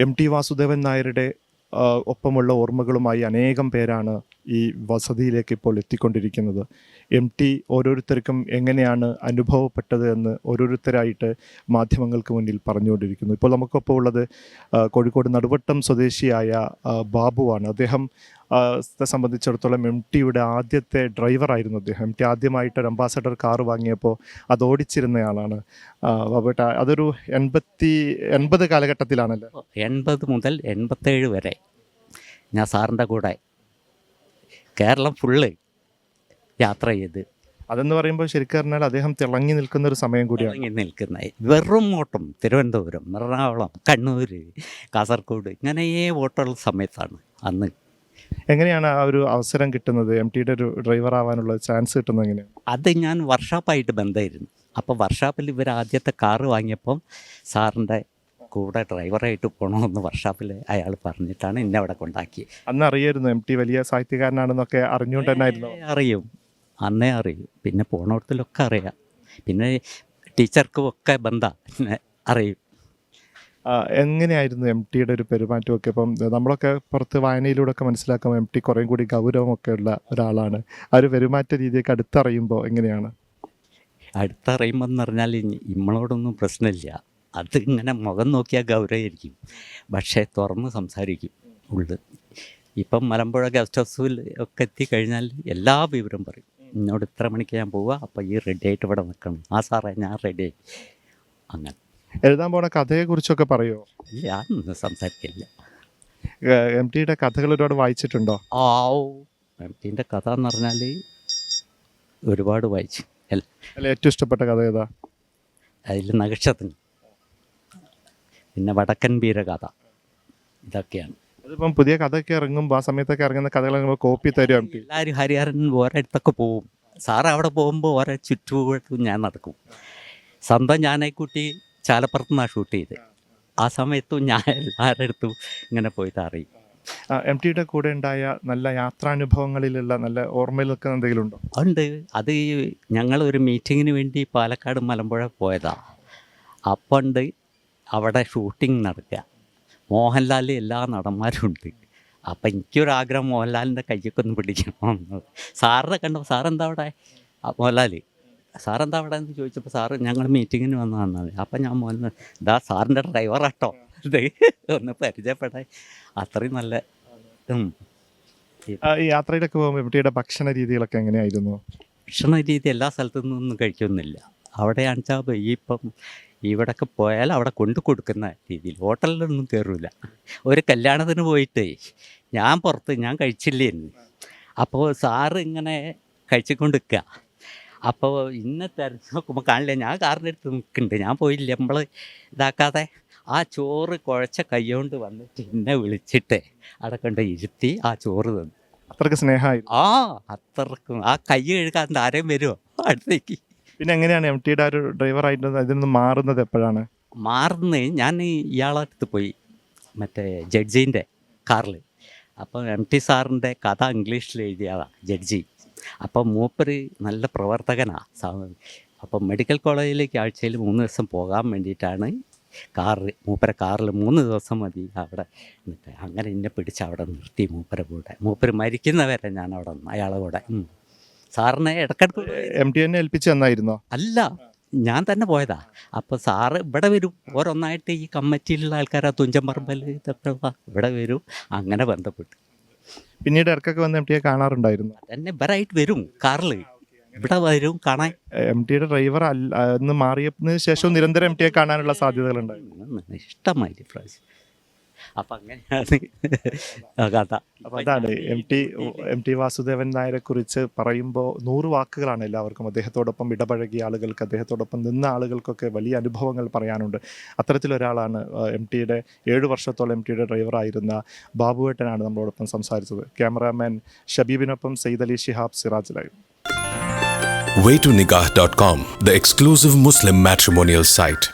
M T Vasudevan നായരുടെ ഒപ്പമുള്ള ഓർമ്മകളുമായി അനേകം പേരാണ് ഈ വസതിയിലേക്ക് ഇപ്പോൾ എത്തിക്കൊണ്ടിരിക്കുന്നത്. എം ടി ഓരോരുത്തർക്കും എങ്ങനെയാണ് അനുഭവപ്പെട്ടത് എന്ന് ഓരോരുത്തരായിട്ട് മാധ്യമങ്ങൾക്ക് മുന്നിൽ പറഞ്ഞുകൊണ്ടിരിക്കുന്നു. ഇപ്പോൾ നമുക്കൊപ്പം ഉള്ളത് കോഴിക്കോട് നടുവട്ടം സ്വദേശിയായ ബാബുവാണ്. അദ്ദേഹം സംബന്ധിച്ചിടത്തോളം എം ടിയുടെ ആദ്യത്തെ ഡ്രൈവറായിരുന്നു അദ്ദേഹം. എം ടി ആദ്യമായിട്ട് ഒരു അംബാസഡർ കാർ വാങ്ങിയപ്പോൾ അത് ഓടിച്ചിരുന്നയാളാണ്. ബാബുട്ട അതൊരു എൺപത്തി എൺപത് കാലഘട്ടത്തിലാണല്ലോ? എൺപത് മുതൽ എൺപത്തേഴ് വരെ ഞാൻ സാറിന്റെ കൂടെ കേരളം ഫുള്ള് യാത്ര ചെയ്ത്. അതെന്ന് പറയുമ്പോൾ ശരിക്കും പറഞ്ഞാൽ അദ്ദേഹം തിളങ്ങി നിൽക്കുന്ന ഒരു സമയം കൂടിയാണ്. ഇറങ്ങി നിൽക്കുന്ന വെറും ഓട്ടം തിരുവനന്തപുരം എറണാകുളം കണ്ണൂർ കാസർഗോഡ് ഇങ്ങനെ ഓട്ടമുള്ള സമയത്താണ് അന്ന്. എങ്ങനെയാണ് ആ ഒരു അവസരം കിട്ടുന്നത്? എം ടിയുടെ ഒരു ഡ്രൈവർ ആവാനുള്ള ചാൻസ് കിട്ടുന്നത് എങ്ങനെയാണ്? അത് ഞാൻ വർഷാപ്പായിട്ട് ബന്ധമായിരുന്നു. അപ്പോൾ വർഷാപ്പിൽ ഇവർ ആദ്യത്തെ കാറ് വാങ്ങിയപ്പം സാറിന്റെ കൂടെ ഡ്രൈവറായിട്ട് പോകണമെന്ന് വർഷാപ്പിൽ അയാൾ പറഞ്ഞിട്ടാണ് എന്നെ അവിടെ കൊണ്ടാക്കി അന്ന് അറിയായിരുന്നു എം ടി വലിയ സാഹിത്യകാരനാണെന്നൊക്കെ അറിഞ്ഞുകൊണ്ട് തന്നെ ആയിരുന്നു അറിയും. അന്നേ അറിയും. പിന്നെ പോണോടത്തിലൊക്കെ അറിയാം. പിന്നെ ടീച്ചർക്കും ഒക്കെ ബന്ധ. അറിയും. എങ്ങനെയായിരുന്നു എം ടിയുടെ ഒരു പെരുമാറ്റമൊക്കെ? ഇപ്പം നമ്മളൊക്കെ പുറത്ത് വായനയിലൂടെ ഒക്കെ മനസ്സിലാക്കുമ്പോൾ എം ടി കുറേം കൂടി ഗൗരവമൊക്കെ ഉള്ള ഒരാളാണ്. ആ ഒരു പെരുമാറ്റ രീതിയൊക്കെ അടുത്തറിയുമ്പോൾ എങ്ങനെയാണ്? അടുത്തറിയുമ്പോൾ എന്ന് പറഞ്ഞാൽ നമ്മളോടൊന്നും പ്രശ്നമില്ല. അത് ഇങ്ങനെ മുഖം നോക്കിയാൽ ഗൗരവമായിരിക്കും പക്ഷേ തുറന്ന് സംസാരിക്കും ഉള്ളു. ഇപ്പം മലമ്പുഴ ഗസ്റ്റ് ഹൗസിൽ ഒക്കെ എത്തിക്കഴിഞ്ഞാൽ എല്ലാ വിവരം പറയും. എന്നോട് ഇത്ര മണിക്ക് ഞാൻ പോവുക അപ്പോൾ ഈ റെഡി ആയിട്ട് ഇവിടെ നിൽക്കണം. ആ സാറേ ഞാൻ റെഡി ആയി. അങ്ങനെ. എഴുതാൻ പോണ കഥയെക്കുറിച്ചൊക്കെ പറയുമോ ഇല്ല അതൊന്നും സംസാരിക്കില്ല. എം ടിയുടെ കഥകൾ ഒരുപാട് വായിച്ചിട്ടുണ്ടോ? ആ എം ടിന്റെ കഥ എന്ന് പറഞ്ഞാൽ ഒരുപാട് വായിച്ചു. അല്ല. അല്ല ഏറ്റവും ഇഷ്ടപ്പെട്ട കഥ ഏതാ? അതിൽ നക്ഷത്രം പിന്നെ വടക്കൻ വീരകഥ. ഇതൊക്കെയാണ്. അതിപ്പം പുതിയ കഥയൊക്കെ ഇറങ്ങുമ്പോൾ ആ സമയത്തൊക്കെ ഇറങ്ങുന്ന കഥകൾ കോപ്പി തരും എല്ലാവരും ഹരിഹരൻ ഓരോരുത്തൊക്കെ പോവും. സാറ് അവിടെ പോകുമ്പോൾ ഓരോ ചുറ്റുപാടും ഞാൻ നടക്കും. സ്വന്തം ഞാനേക്കുട്ടി ചാലപ്പുറത്ത് നിന്നാണ് ഷൂട്ട് ചെയ്ത്. ആ സമയത്തും ഞാൻ എല്ലാവരുടെ അടുത്തും ഇങ്ങനെ പോയിട്ട് അറിയും എം ടിയുടെ കൂടെ ഉണ്ടായ നല്ല യാത്രാനുഭവങ്ങളിലുള്ള നല്ല ഓർമ്മയിൽ നിൽക്കുന്ന എന്തെങ്കിലും ഉണ്ടോ? ഉണ്ട്. അത് ഞങ്ങൾ ഞങ്ങളൊരു മീറ്റിങ്ങിന് വേണ്ടി പാലക്കാട് മലമ്പുഴ പോയതാണ് പോയതാ. അപ്പണ്ട് അവിടെ ഷൂട്ടിംഗ് നടക്കുക. മോഹൻലാൽ എല്ലാ നടന്മാരും ഉണ്ട് അപ്പം എനിക്കൊരാഗ്രഹം മോഹൻലാലിന്റെ കയ്യൊക്കെ ഒന്ന് പിടിക്കണം സാറിനെ കണ്ടപ്പോൾ സാറെന്താ അവിടെ? മോഹൻലാൽ സാറെന്താ അവിടെ? എന്ന് ചോദിച്ചപ്പോൾ സാറ് ഞങ്ങൾ മീറ്റിങ്ങിന് വന്നതാണ് അപ്പം ഞാൻ മോഹൻലാൽ ഇതാ സാറിന്റെ ഡ്രൈവറാട്ടോ ഇത് ഒന്ന് പരിചയപ്പെടാൻ. അത്രയും നല്ല ഈ യാത്രയിലൊക്കെ പോകുമ്പോൾ ഭക്ഷണ രീതികളൊക്കെ എങ്ങനെയായിരുന്നു? ഭക്ഷണ രീതി എല്ലാ സ്ഥലത്തു നിന്നും കഴിക്കുന്നില്ല അവിടെയാണെന്ന് വെച്ചാൽ ഈ ഇപ്പം ഇവിടൊക്കെ പോയാൽ അവിടെ കൊണ്ടു കൊടുക്കുന്ന രീതിയിൽ. ഹോട്ടലിലൊന്നും കയറില്ല ഒരു കല്യാണത്തിന് പോയിട്ട് ഞാൻ പുറത്ത് ഞാൻ കഴിച്ചില്ലേന്ന് അപ്പോൾ സാറ് ഇങ്ങനെ കഴിച്ചുകൊണ്ട് നിൽക്കുക അപ്പോൾ ഇന്ന തിരഞ്ഞ് നോക്കുമ്പോൾ കാണില്ല ഞാൻ കാറിന്റെ അടുത്ത് നിൽക്കുന്നുണ്ട് ഞാൻ പോയില്ല നമ്മൾ ഇതാക്കാതെ? ആ ചോറ് കുഴച്ച കൈകൊണ്ട് വന്നിട്ട് എന്നെ വിളിച്ചിട്ട് അവിടെ കൊണ്ട് ഇരുത്തി ആ ചോറ് തന്നു. അത്രയ്ക്ക് സ്നേഹമായി ആ അത്രക്കും. ആ കൈ കഴുകാൻ ആരെയും വരുമോ അടുത്തേക്ക്. പിന്നെ എങ്ങനെയാണ് എം ടിയുടെ ഒരു ഡ്രൈവറായിട്ട് ഇതിൽ നിന്ന് മാറുന്നത് എപ്പോഴാണ്? മാറുന്നത് ഞാൻ ഇയാളെ അടുത്ത് പോയി മറ്റേ ജഡ്ജിന്റെ കാറിൽ അപ്പം എം ടി സാറിന്റെ കഥ ഇംഗ്ലീഷിൽ എഴുതിയതാണ് ജഡ്ജി. അപ്പം മൂപ്പര് നല്ല പ്രവർത്തകനാണ് അപ്പം മെഡിക്കൽ കോളേജിലേക്ക് ആഴ്ചയിൽ മൂന്ന് ദിവസം പോകാൻ വേണ്ടിയിട്ടാണ് കാറ് മൂപ്പര കാറിൽ മൂന്ന് ദിവസം മതി അവിടെ അങ്ങനെ എന്നെ പിടിച്ച് അവിടെ നിർത്തി മൂപ്പര കൂടെ. മൂപ്പര് മരിക്കുന്നവരെ ഞാൻ അവിടെ അയാളെ കൂടെ. സാറിനെ ഇടക്കിടക്ക് എം ടി എന്നെ ഏൽപ്പിച്ച് തന്നായിരുന്നോ? അല്ല ഞാൻ തന്നെ പോയതാ. അപ്പോൾ സാറ് ഇവിടെ വരും. ഓരോന്നായിട്ട് ഈ കമ്മിറ്റിയിലുള്ള ആൾക്കാരാ തുഞ്ചൻ പറമ്പൽ ഇതൊക്കെ ഇവിടെ വരും. അങ്ങനെ ബന്ധപ്പെട്ടു. പിന്നീട് ഇടക്കൊക്കെ വന്ന് എം ടിയെ കാണാറുണ്ടായിരുന്നു. തന്നെ ഇവരായിട്ട് വരും കാറിൽ ഇവിടെ വരും കാണാൻ. എം ടിയുടെ ഡ്രൈവർ അല്ല എന്ന് മാറിയതിന് ശേഷം നിരന്തരം എം ടിയെ കാണാനുള്ള സാധ്യതകളുണ്ടായിരുന്നു ഇഷ്ടമായി പ്രാവശ്യം. അപ്പം അങ്ങനെയാണ് ആ കഥ. അപ്പൊ അതാണ് M T M T Vasudevan Nair കുറിച്ച് പറയുമ്പോൾ നൂറ് വാക്കുകളാണ് എല്ലാവർക്കും അദ്ദേഹത്തോടൊപ്പം ഇടപഴകിയ ആളുകൾക്ക് അദ്ദേഹത്തോടൊപ്പം നിന്ന ആളുകൾക്കൊക്കെ വലിയ അനുഭവങ്ങൾ പറയാനുണ്ട്. അത്തരത്തിലൊരാളാണ് എം ടിയുടെ ഏഴ് വർഷത്തോളം എം ടിയുടെ ഡ്രൈവറായിരുന്ന ബാബുവേട്ടനാണ് നമ്മളോടൊപ്പം സംസാരിച്ചത്. Cameraman ഷബീബിനൊപ്പം Sayed Ali Shihab Siraj live. Waytonikah.com, the exclusive Muslim matrimonial site.